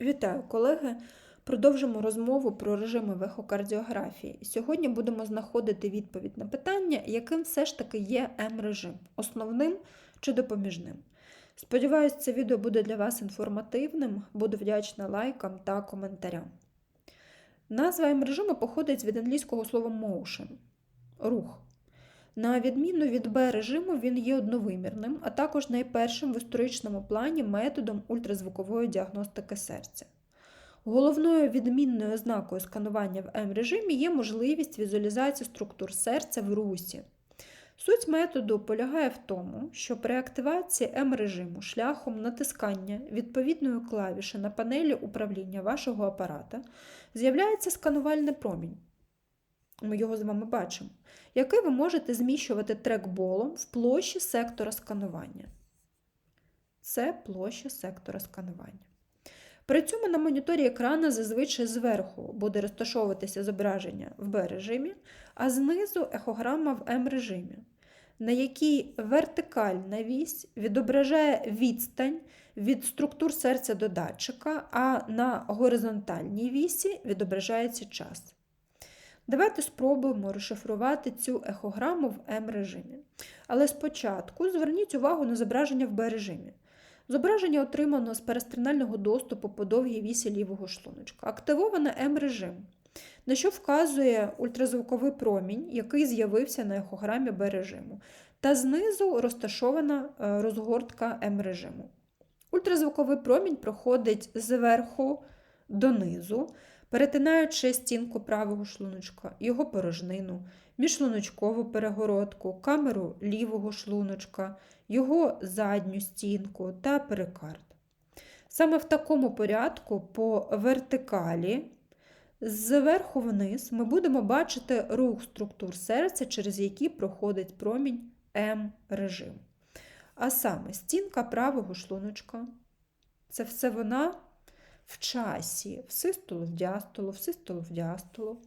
Вітаю, колеги! Продовжимо розмову про режими в ехокардіографії. Сьогодні будемо знаходити відповідь на питання, яким все ж таки є М-режим основним чи допоміжним. Сподіваюсь, це відео буде для вас інформативним. Буду вдячна лайкам та коментарям. Назва М-режиму походить від англійського слова motion рух. На відміну від Б-режиму, він є одновимірним, а також найпершим в історичному плані методом ультразвукової діагностики серця. Головною відмінною ознакою сканування в М-режимі є можливість візуалізації структур серця в русі. Суть методу полягає в тому, що при активації М-режиму шляхом натискання відповідної клавіші на панелі управління вашого апарата з'являється сканувальний промінь. Ми його з вами бачимо, який ви можете зміщувати трекболом в площі сектора сканування. Це площа сектора сканування. При цьому на моніторі екрана зазвичай зверху буде розташовуватися зображення в Б-режимі, а знизу ехограма в М-режимі, на якій вертикальна вісь відображає відстань від структур серця до датчика, а на горизонтальній вісі відображається час. Давайте спробуємо розшифрувати цю ехограму в М-режимі. Але спочатку зверніть увагу на зображення в Б-режимі. Зображення отримано з перестринального доступу по довгій вісі лівого шлуночка. Активовано М-режим, на що вказує ультразвуковий промінь, який з'явився на ехограмі Б-режиму. Та знизу розташована е, розгортка М-режиму. Ультразвуковий промінь проходить зверху донизу, перетинаючи стінку правого шлуночка, його порожнину, міжшлуночкову перегородку, камеру лівого шлуночка, його задню стінку та перикард. Саме в такому порядку по вертикалі, зверху вниз, ми будемо бачити рух структур серця, через які проходить промінь М-режим. А саме стінка правого шлуночка. Це все вона в часі, в систолу, в діастолу, в систолу, в діастолу.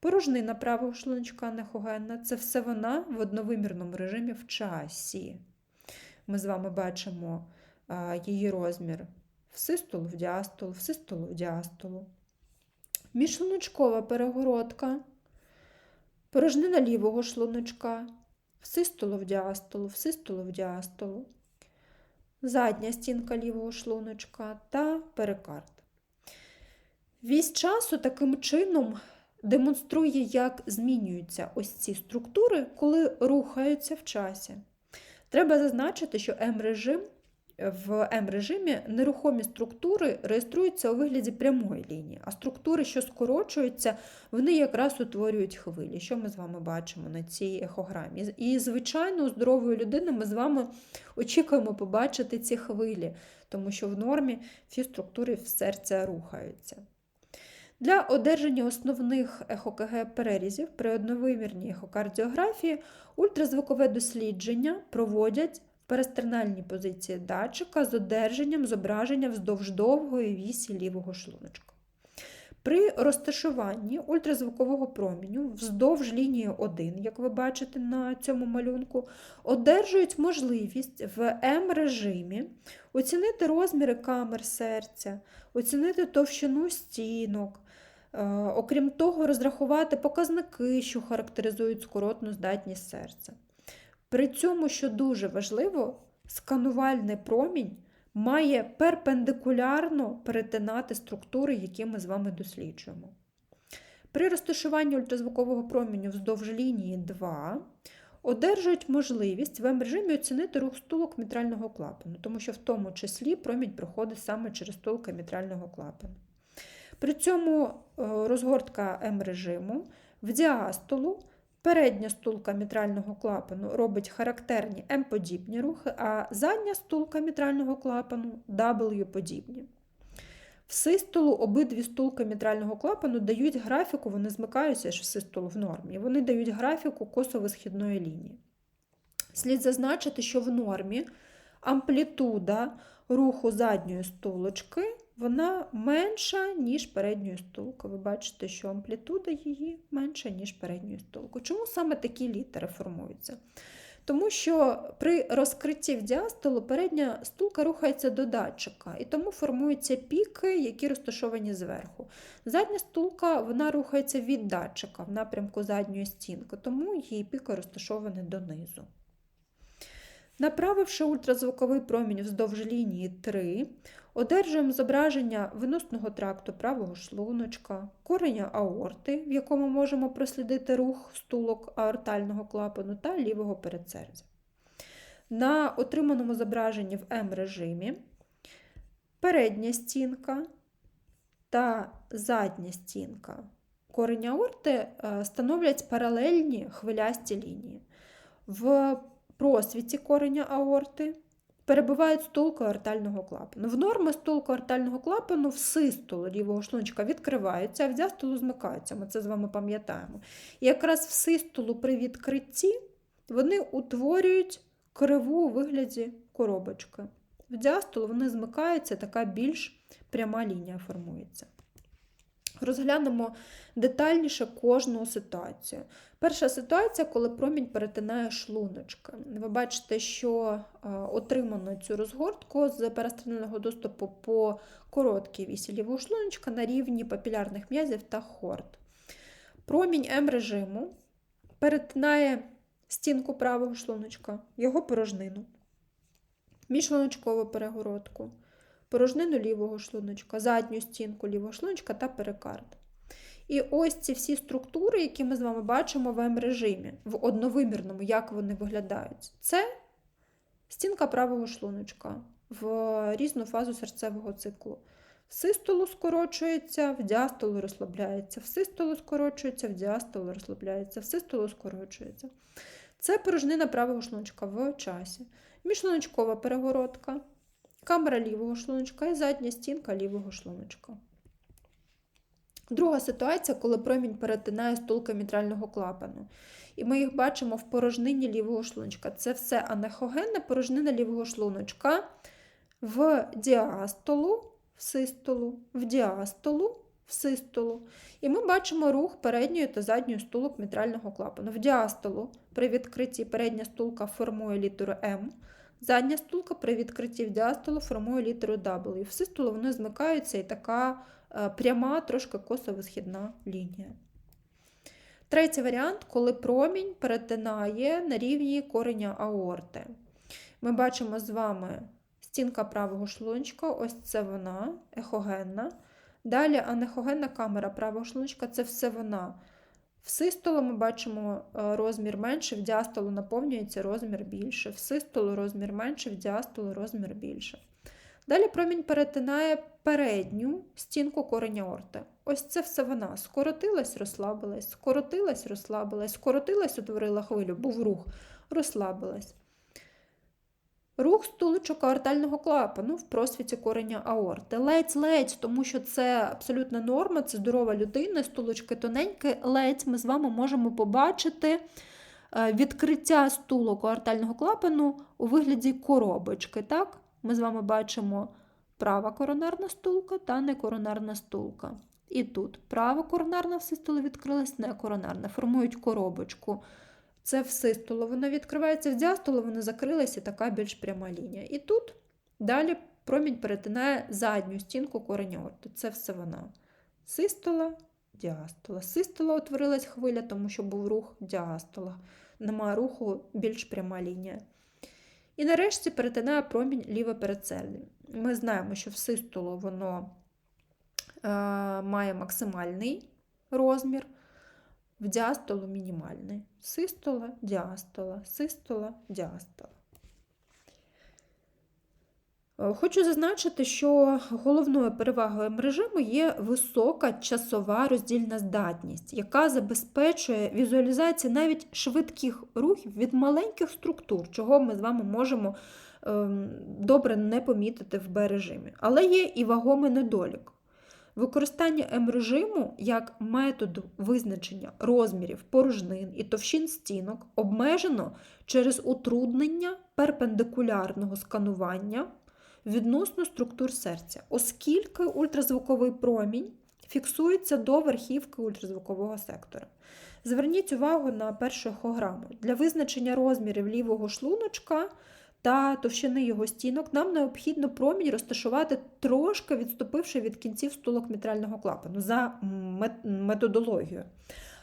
Порожнина правого шлуночка нехогенна це все вона в одновимірному режимі в часі. Ми з вами бачимо її розмір в систолу, в діастолу, в систолу, в діастолу. Міжшлуночкова перегородка, порожнина лівого шлуночка, в систолу, в діастолу, в систолу, в діастолу задня стінка лівого шлуночка та перикард. Вісь часу таким чином демонструє, як змінюються ось ці структури, коли рухаються в часі. Треба зазначити, що М-режим в М-режимі нерухомі структури реєструються у вигляді прямої лінії, а структури, що скорочуються, вони якраз утворюють хвилі, що ми з вами бачимо на цій ехограмі. І, звичайно, у здорової людини ми з вами очікуємо побачити ці хвилі, тому що в нормі всі структури в серця рухаються. Для одержання основних ехокг перерізів при одновимірній ехокардіографії ультразвукове дослідження проводять перестернальній позиції датчика з одержанням зображення вздовж довгої вісі лівого шлуночка. При розташуванні ультразвукового проміню вздовж лінії 1, як ви бачите на цьому малюнку, одержують можливість в М-режимі оцінити розміри камер серця, оцінити товщину стінок, е, окрім того, розрахувати показники, що характеризують скоротну здатність серця. При цьому, що дуже важливо, сканувальний промінь має перпендикулярно перетинати структури, які ми з вами досліджуємо. При розташуванні ультразвукового проміню вздовж лінії 2 одержують можливість в М-режимі оцінити рух стулок мітрального клапану, тому що в тому числі промінь проходить саме через стулки мітрального клапану. При цьому е, розгортка М-режиму в діастолу Передня стулка мітрального клапану робить характерні М-подібні рухи, а задня стулка мітрального клапану W-подібні. В систолу обидві стулки мітрального клапану дають графіку, вони змикаються ж в систолу в нормі, вони дають графіку косово-східної лінії. Слід зазначити, що в нормі амплітуда руху задньої стулочки вона менша, ніж передньої стулки. Ви бачите, що амплітуда її менша, ніж передньої стулки. Чому саме такі літери формуються? Тому що при розкритті в діастолу передня стулка рухається до датчика, і тому формуються піки, які розташовані зверху. Задня стулка вона рухається від датчика в напрямку задньої стінки, тому її піки розташовані донизу. Направивши ультразвуковий промінь вздовж лінії 3, одержуємо зображення виносного тракту правого шлуночка, кореня аорти, в якому можемо прослідити рух стулок аортального клапану та лівого передсердя. На отриманому зображенні в М-режимі передня стінка та задня стінка кореня аорти е, становлять паралельні хвилясті лінії. В просвіті кореня аорти перебувають стулку артального клапану. В норми стулку артального клапану всі систолу лівого шлунчика відкриваються, а в дястолу змикаються. Ми це з вами пам'ятаємо. І якраз в систолу при відкритті вони утворюють криву у вигляді коробочки. В діастолу вони змикаються, така більш пряма лінія формується. Розглянемо детальніше кожну ситуацію. Перша ситуація, коли промінь перетинає шлуночки. Ви бачите, що отримано цю розгортку з перестрільного доступу по короткій вісі лівого шлуночка на рівні папілярних м'язів та хорд. Промінь М-режиму перетинає стінку правого шлуночка, його порожнину, міжшлуночкову перегородку порожнину лівого шлуночка, задню стінку лівого шлуночка та перикард. І ось ці всі структури, які ми з вами бачимо в М-режимі, в одновимірному, як вони виглядають, це стінка правого шлуночка в різну фазу серцевого циклу. В систолу скорочується, в діастолу розслабляється, в систолу скорочується, в діастолу розслабляється, в систолу скорочується. Це порожнина правого шлуночка в часі. Міжшлуночкова перегородка, камера лівого шлуночка і задня стінка лівого шлуночка. Друга ситуація, коли промінь перетинає стулки мітрального клапану. І ми їх бачимо в порожнині лівого шлуночка. Це все анехогенна порожнина лівого шлуночка в діастолу, в систолу, в діастолу, в систолу. І ми бачимо рух передньої та задньої стулок мітрального клапану. В діастолу при відкритті передня стулка формує літеру М. Задня стулка при відкритті в діастолу формує літеру W. В систолу вони змикаються і така е, пряма, трошки косово-східна лінія. Третій варіант, коли промінь перетинає на рівні кореня аорти. Ми бачимо з вами стінка правого шлунчика, ось це вона, ехогенна. Далі анехогенна камера правого шлунчика це все вона. В систолу ми бачимо е, розмір менше, в діастолу наповнюється розмір більше, в систолу розмір менше, в діастолу розмір більше. Далі промінь перетинає передню стінку кореня орти. Ось це все вона. Скоротилась, розслабилась, скоротилась, розслабилась, скоротилась, утворила хвилю, був рух, розслабилась. Рух стуличок аортального клапану в просвіті кореня аорти. Ледь-ледь, тому що це абсолютна норма, це здорова людина, стулочки тоненькі, ледь ми з вами можемо побачити е, відкриття стулок аортального клапану у вигляді коробочки. Так? Ми з вами бачимо права коронарна стулка та некоронарна стулка. І тут права коронарна в систолі відкрилась, некоронарна, формують коробочку. Це в систолу воно відкривається, в діастолу воно закрилася така більш пряма лінія. І тут далі промінь перетинає задню стінку кореня орту. Це все вона. Систола, діастола. Систола утворилась хвиля, тому що був рух діастола. Немає руху більш пряма лінія. І нарешті перетинає промінь ліве передсердя. Ми знаємо, що в систолу воно е, має максимальний розмір в діастолу мінімальний. Систола, діастола, систола, діастола. Е, хочу зазначити, що головною перевагою режиму є висока часова роздільна здатність, яка забезпечує візуалізацію навіть швидких рухів від маленьких структур, чого ми з вами можемо ем, добре не помітити в Б-режимі. Але є і вагомий недолік. Використання М-режиму як методу визначення розмірів порожнин і товщин стінок обмежено через утруднення перпендикулярного сканування відносно структур серця, оскільки ультразвуковий промінь фіксується до верхівки ультразвукового сектора. Зверніть увагу на першу ехограму. Для визначення розмірів лівого шлуночка та товщини його стінок нам необхідно промінь розташувати трошки відступивши від кінців стулок мітрального клапану за методологією.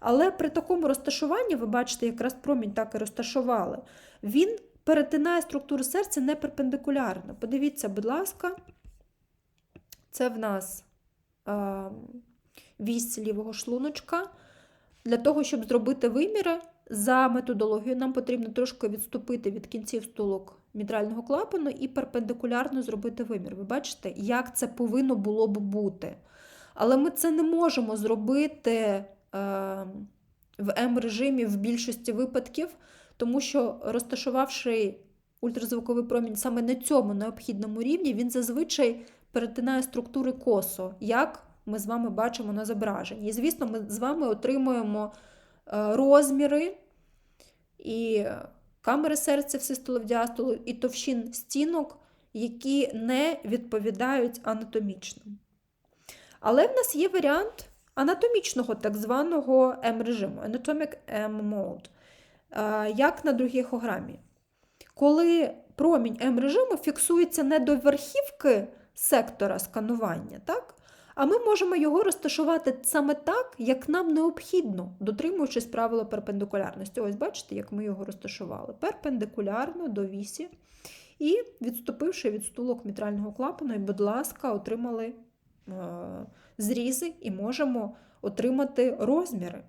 Але при такому розташуванні, ви бачите, якраз промінь так і розташували, він перетинає структуру серця не перпендикулярно. Подивіться, будь ласка, це в нас а, вісь лівого шлуночка. Для того, щоб зробити виміри, за методологією нам потрібно трошки відступити від кінців стулок мітрального клапану і перпендикулярно зробити вимір. Ви бачите, як це повинно було б бути. Але ми це не можемо зробити е, в М-режимі в більшості випадків, тому що розташувавши ультразвуковий промінь саме на цьому необхідному рівні, він зазвичай перетинає структури косо, як ми з вами бачимо на зображенні. І, звісно, ми з вами отримуємо е, розміри і камери серця в і товщин стінок, які не відповідають анатомічно. Але в нас є варіант анатомічного так званого М-режиму, Anatomic M-Mode, як на другій ехограмі. Коли промінь М-режиму фіксується не до верхівки сектора сканування, так? А ми можемо його розташувати саме так, як нам необхідно, дотримуючись правила перпендикулярності. Ось бачите, як ми його розташували. Перпендикулярно до вісі. І, відступивши від стулок мітрального клапану, і, будь ласка, отримали е, зрізи і можемо отримати розміри.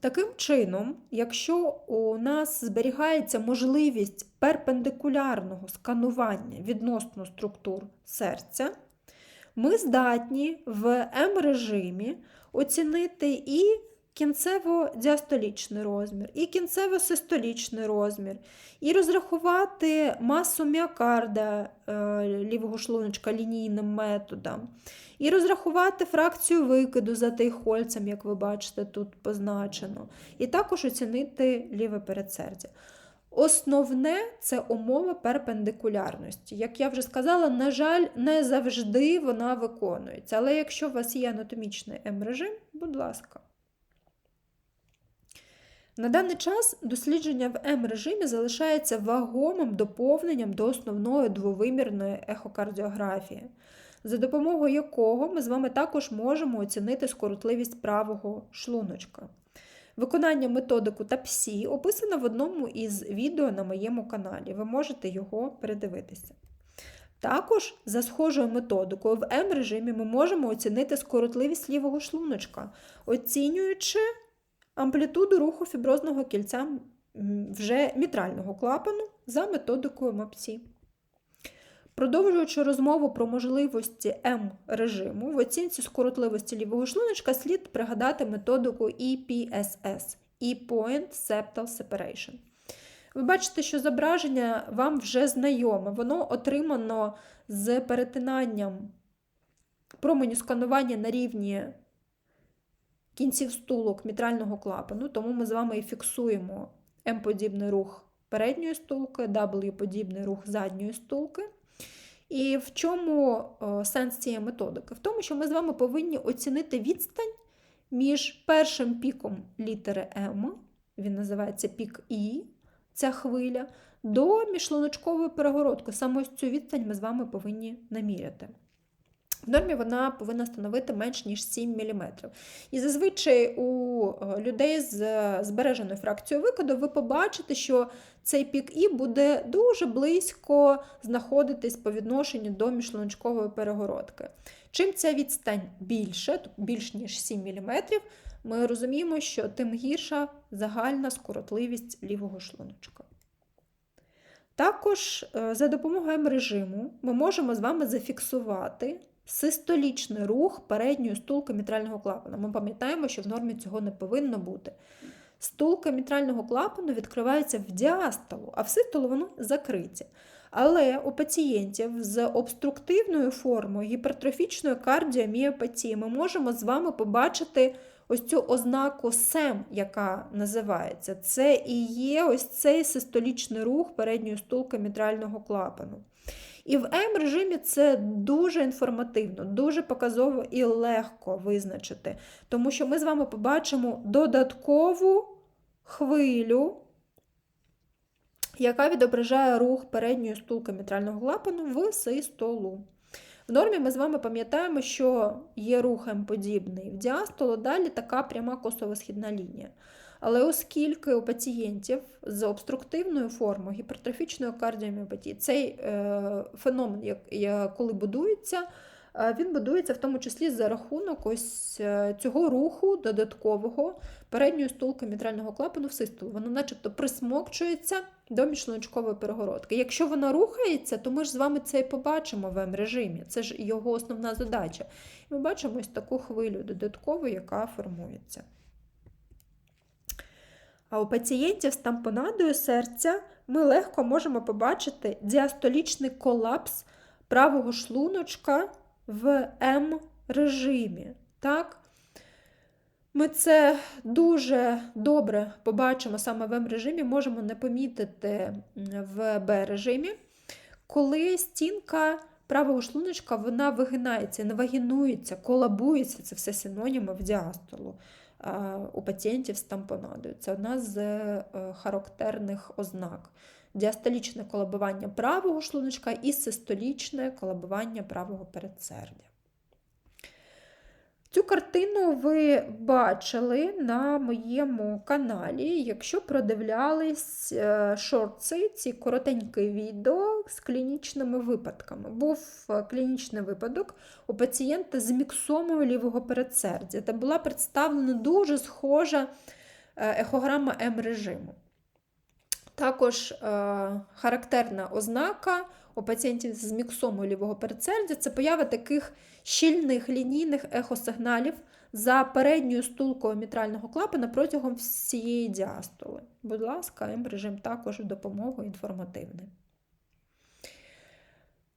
Таким чином, якщо у нас зберігається можливість перпендикулярного сканування відносно структур серця, ми здатні в М-режимі оцінити і кінцево-діастолічний розмір, і кінцево-систолічний розмір, і розрахувати масу міокарда е, лівого шлуночка лінійним методом, і розрахувати фракцію викиду за тейхольцем, як ви бачите, тут позначено, і також оцінити ліве передсердя. Основне це умова перпендикулярності. Як я вже сказала, на жаль, не завжди вона виконується. Але якщо у вас є анатомічний М-режим, будь ласка. На даний час дослідження в М-режимі залишається вагомим доповненням до основної двовимірної ехокардіографії, за допомогою якого ми з вами також можемо оцінити скоротливість правого шлуночка. Виконання методику та ПСІ описано в одному із відео на моєму каналі. Ви можете його передивитися. Також за схожою методикою в М-режимі ми можемо оцінити скоротливість лівого шлуночка, оцінюючи амплітуду руху фіброзного кільця вже мітрального клапану за методикою МАПСІ. Продовжуючи розмову про можливості М-режиму, в оцінці скоротливості лівого шлуночка слід пригадати методику EPSS E-Point Septal Separation. Ви бачите, що зображення вам вже знайоме, воно отримано з перетинанням променю сканування на рівні кінців стулок мітрального клапану, тому ми з вами і фіксуємо М-подібний рух передньої стулки, W-подібний рух задньої стулки. І в чому е, сенс цієї методики? В тому, що ми з вами повинні оцінити відстань між першим піком літери М, він називається пік І, ця хвиля, до міжшлуночкової перегородки. Саме ось цю відстань ми з вами повинні наміряти. В нормі вона повинна становити менш ніж 7 мм. І зазвичай у е, людей з збереженою фракцією викиду ви побачите, що цей пік І буде дуже близько знаходитись по відношенню до міжшлуночкової перегородки. Чим ця відстань більше, більш ніж 7 мм, ми розуміємо, що тим гірша загальна скоротливість лівого шлуночка. Також е, за допомогою М-режиму ми можемо з вами зафіксувати систолічний рух передньої стулки мітрального клапана. Ми пам'ятаємо, що в нормі цього не повинно бути. Стулка мітрального клапану відкривається в діастолу, а в систолу воно закриті. Але у пацієнтів з обструктивною формою гіпертрофічної кардіоміопатії ми можемо з вами побачити ось цю ознаку СЕМ, яка називається. Це і є ось цей систолічний рух передньої стулки мітрального клапану. І в М-режимі це дуже інформативно, дуже показово і легко визначити, тому що ми з вами побачимо додаткову хвилю, яка відображає рух передньої стулки мітрального клапану в систолу. В нормі ми з вами пам'ятаємо, що є рух М-подібний в діастолу, далі така пряма косово-східна лінія. Але оскільки у пацієнтів з обструктивною формою гіпертрофічної кардіоміопатії цей е, феномен, коли будується, е, він будується в тому числі за рахунок ось е, цього руху додаткового передньої стулки мітрального клапану в систолу. Воно начебто присмокчується до міжшлуночкової перегородки. Якщо вона рухається, то ми ж з вами це і побачимо в М-режимі. Це ж його основна задача. Ми бачимо ось таку хвилю додаткову, яка формується. А у пацієнтів з тампонадою серця ми легко можемо побачити діастолічний колапс правого шлуночка в М-режимі. Так? Ми це дуже добре побачимо саме в М-режимі, можемо не помітити в Б-режимі, коли стінка правого шлуночка вона вигинається, не вагінується, колабується, це все синоніми в діастолу у пацієнтів з тампонадою. Це одна з е, характерних ознак. Діастолічне колабування правого шлуночка і систолічне колабування правого передсердя. Цю картину ви бачили на моєму каналі, якщо продивлялись е, шорти, ці коротенькі відео з клінічними випадками. Був е, клінічний випадок у пацієнта з міксомою лівого передсердя, де була представлена дуже схожа е, ехограма М-режиму. Також е, характерна ознака у пацієнтів з міксомою лівого передсердя це поява таких щільних лінійних ехосигналів за передньою стулкою мітрального клапана протягом всієї діастоли. Будь ласка, М-режим також допомогу інформативний.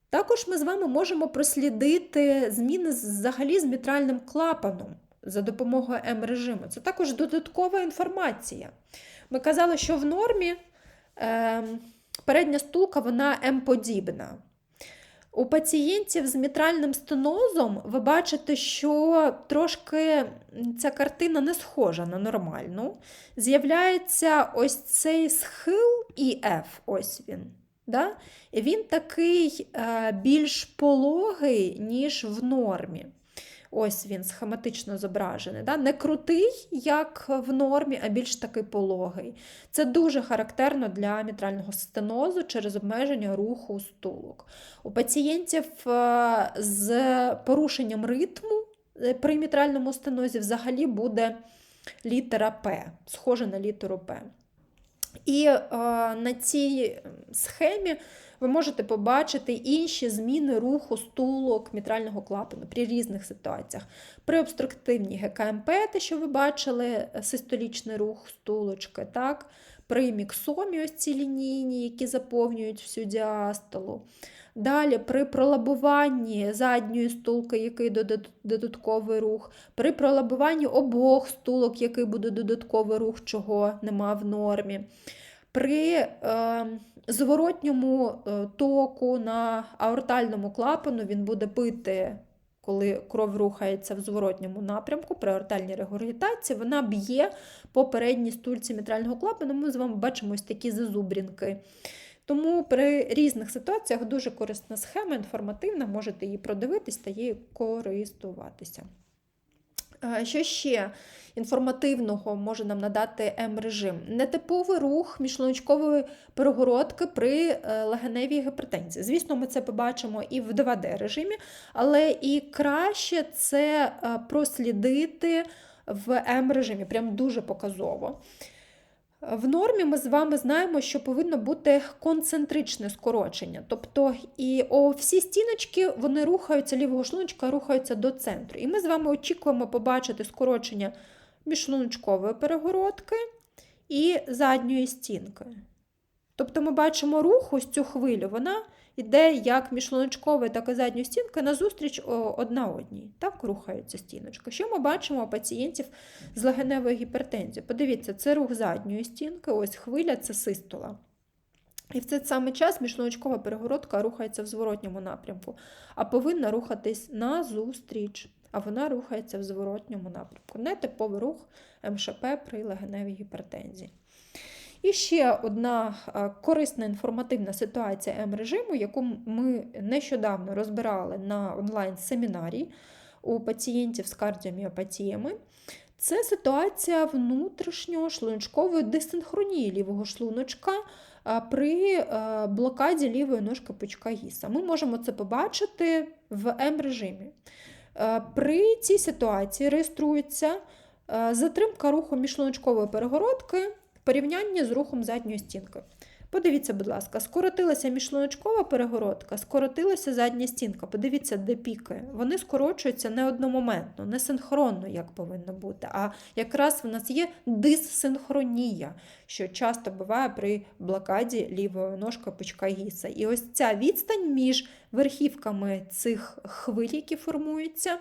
Також ми з вами можемо прослідити зміни взагалі з мітральним клапаном за допомогою М-режиму. Це також додаткова інформація. Ми казали, що в нормі е, передня стулка вона М-подібна. У пацієнтів з мітральним стенозом ви бачите, що трошки ця картина не схожа на нормальну. З'являється ось цей схил ІФ, ось він. Да? І він такий е, більш пологий, ніж в нормі. Ось він схематично зображений. Да? Не крутий, як в нормі, а більш таки пологий. Це дуже характерно для мітрального стенозу через обмеження руху стулок. У пацієнтів е, з порушенням ритму е, при мітральному стенозі взагалі буде літера П, схожа на літеру П. І е, на цій схемі ви можете побачити інші зміни руху стулок мітрального клапану при різних ситуаціях. При обструктивній ГКМП, те, що ви бачили, систолічний рух стулочки, так? при міксомі ось ці лінійні, які заповнюють всю діастолу. Далі при пролабуванні задньої стулки, який додатковий рух, при пролабуванні обох стулок, який буде додатковий рух, чого нема в нормі. При е, зворотньому е, току на аортальному клапану він буде пити, коли кров рухається в зворотньому напрямку, при аортальній регургітації, вона б'є по передній стульці мітрального клапану. Ми з вами бачимо ось такі зазубрінки. Тому при різних ситуаціях дуже корисна схема, інформативна, можете її продивитись та її користуватися. Що ще інформативного може нам надати М-режим? Нетиповий рух міжшлуночкової перегородки при е, легеневій гіпертензії. Звісно, ми це побачимо і в 2D-режимі, але і краще це е, прослідити в М-режимі, прям дуже показово. В нормі ми з вами знаємо, що повинно бути концентричне скорочення. Тобто і о, всі стіночки вони рухаються, лівого шлуночка рухаються до центру. І ми з вами очікуємо побачити скорочення міжшлуночкової перегородки і задньої стінки. Тобто ми бачимо рух, ось цю хвилю, вона йде як міжшлуночкова, так і задньої стінки назустріч одна одній. Так рухається стіночка. Що ми бачимо у пацієнтів з легеневою гіпертензією? Подивіться, це рух задньої стінки, ось хвиля це систола. І в цей самий час міжшлуночкова перегородка рухається в зворотньому напрямку, а повинна рухатись назустріч, а вона рухається в зворотньому напрямку. Нетиповий рух МШП при легеневій гіпертензії. І ще одна е, корисна інформативна ситуація М-режиму, яку ми нещодавно розбирали на онлайн-семінарі у пацієнтів з кардіоміопатіями. Це ситуація внутрішньої шлуночкової дисинхронії лівого шлуночка при е, блокаді лівої ножки пучка гіса. Ми можемо це побачити в М-режимі. Е, При цій ситуації реєструється е, затримка руху міжшлуночкової перегородки в порівнянні з рухом задньої стінки. Подивіться, будь ласка, скоротилася міжшлуночкова перегородка, скоротилася задня стінка. Подивіться, де піки. Вони скорочуються не одномоментно, не синхронно, як повинно бути. А якраз в нас є диссинхронія, що часто буває при блокаді лівої ножки пучка гіса. І ось ця відстань між верхівками цих хвиль, які формуються,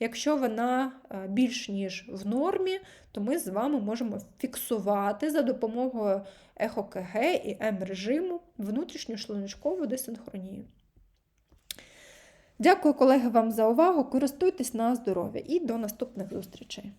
якщо вона е, більш ніж в нормі, то ми з вами можемо фіксувати за допомогою ЕХО-КГ і М-режиму внутрішню шлуночкову дисинхронію. Дякую, колеги, вам за увагу. Користуйтесь на здоров'я і до наступних зустрічей.